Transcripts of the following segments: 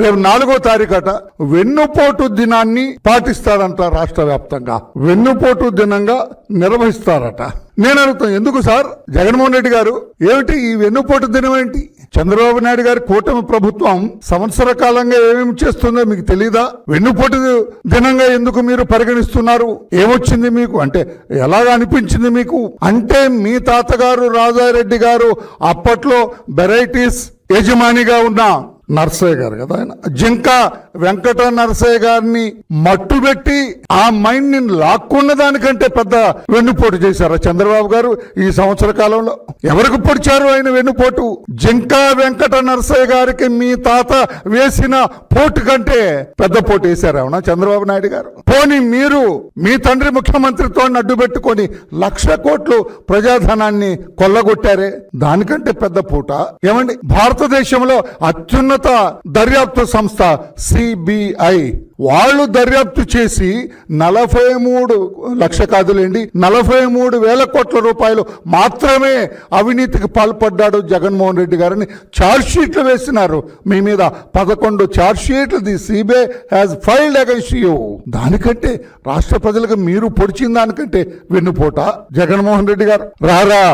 రేపు నాలుగో తారీఖట వెన్నుపోటు దినాన్ని పాటిస్తారంట రాష్ట్ర వ్యాప్తంగా. వెన్నుపోటు దినంగా నిర్వహిస్తారట. నేను అడుగుతాను ఎందుకు సార్? జగన్మోహన్ రెడ్డి గారు ఏమిటి ఈ వెన్నుపోటు దినం ఏంటి? చంద్రబాబు నాయుడు గారి కూటమి ప్రభుత్వం సంవత్సర కాలంగా ఏమేమి చేస్తుందో మీకు తెలీదా? వెన్నుపోటు దినంగా ఎందుకు మీరు పరిగణిస్తున్నారు? ఏమొచ్చింది మీకు? అంటే ఎలాగ అనిపించింది మీకు? అంటే మీ తాతగారు రాజారెడ్డి గారు అప్పట్లో వెరైటీస్ యజమానిగా ఉన్న నర్సయ్య గారు కదా ఆయన. జింక వెంకట నర్సయ్య గారిని మట్టుబెట్టి ఆ మైండ్ని లాక్కున్న దానికంటే పెద్ద వెన్నుపోటు చేశారా చంద్రబాబు గారు ఈ సంవత్సర కాలంలో? ఎవరికి పొడిచారు ఆయన వెన్నుపోటు? జింకా వెంకట నరసయ్య గారికి మీ తాత వేసిన పోటు కంటే పెద్ద పోటు వేశారు అవునా చంద్రబాబు నాయుడు గారు? పోనీ మీరు మీ తండ్రి ముఖ్యమంత్రితో అడ్డు పెట్టుకొని లక్ష కోట్లు ప్రజాధనాన్ని కొల్లగొట్టారే? దానికంటే పెద్ద పూట? ఏమండి భారతదేశంలో అత్యున్నత దర్యాప్తు సంస్థ సిబిఐ. వాళ్ళు దర్యాప్తు చేసి నలభై మూడు లక్ష కాదులేండి నలభై మూడు వేల కోట్ల రూపాయలు మాత్రమే అవినీతికి పాల్పడ్డాడు జగన్మోహన్ రెడ్డి గారని. ఛార్జ్ షీట్లు వేసినారు. మీ మీద పదకొండు ఛార్జ్ షీట్లు the CBI has filed against you దానికంటే రాష్ట్ర ప్రజలకు మీరు పొడిచిన దానికంటే వెన్నుపోట జగన్మోహన్ రెడ్డి గారు. రారా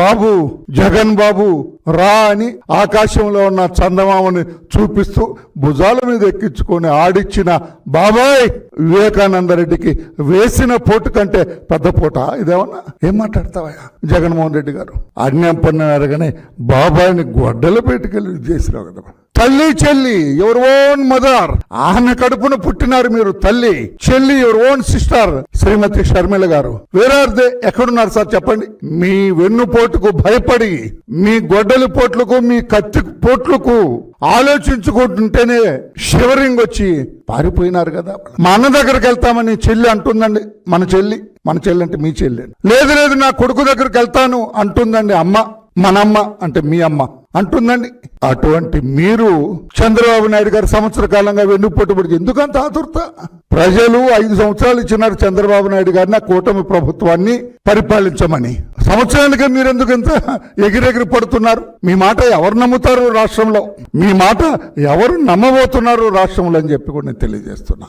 బాబు జగన్ బాబు రా అని ఆకాశంలో ఉన్న చందమామని చూపిస్తూ భుజాల మీద ఎక్కించుకొని ఆడిచ్చిన బాబాయ్ వివేకానంద రెడ్డికి వేసిన పోటు కంటే పెద్ద పూట? ఇదేమన్నా? ఏం మాట్లాడతావయ్యా? జగన్మోహన్ రెడ్డి గారు. అన్యం పన్ను అడగనే బాబాయిని గొడ్డలు పెట్టుకెళ్ళి చేసినావు కదా. తల్లి చెల్లి యువర్ ఓన్ మదర్ ఆమె కడుపున పుట్టినారు మీరు తల్లి చెల్లి your own sister Shrimati Sharmila garu where are they ఎక్కడున్నారు సార్? చెప్పండి. మీ వెన్నుపోటుకు భయపడి మీ గొడ్డలి పోట్లకు మీ కత్తి పోట్లకు ఆలోచించుకుంటుంటేనే షివరింగ్ వచ్చి పారిపోయినారు కదా. మా అన్న దగ్గరికి వెళ్తామని చెల్లి అంటుందండి. మన చెల్లి మన చెల్లి అంటే మీ చెల్లి లేదు లేదు నా కొడుకు దగ్గరికి వెళ్తాను అంటుందండి అమ్మ. మనమ్మ అంటే మీ అమ్మ అంటుందండి. అటువంటి మీరు చంద్రబాబు నాయుడు గారు సంవత్సర కాలంగా వెన్నుపోటుబడి ఎందుకంత ఆతురత? ప్రజలు ఐదు సంవత్సరాలు ఇచ్చినారు చంద్రబాబు నాయుడు గారిని ఆ కూటమి ప్రభుత్వాన్ని పరిపాలించమని. సంవత్సరానికి మీరు ఎందుకు ఇంత ఎగిరెగిరి పడుతున్నారు? మీ మాట ఎవరు నమ్ముతారు రాష్ట్రంలో? మీ మాట ఎవరు నమ్మబోతున్నారు రాష్ట్రంలో అని చెప్పి కూడా నేను తెలియజేస్తున్నా.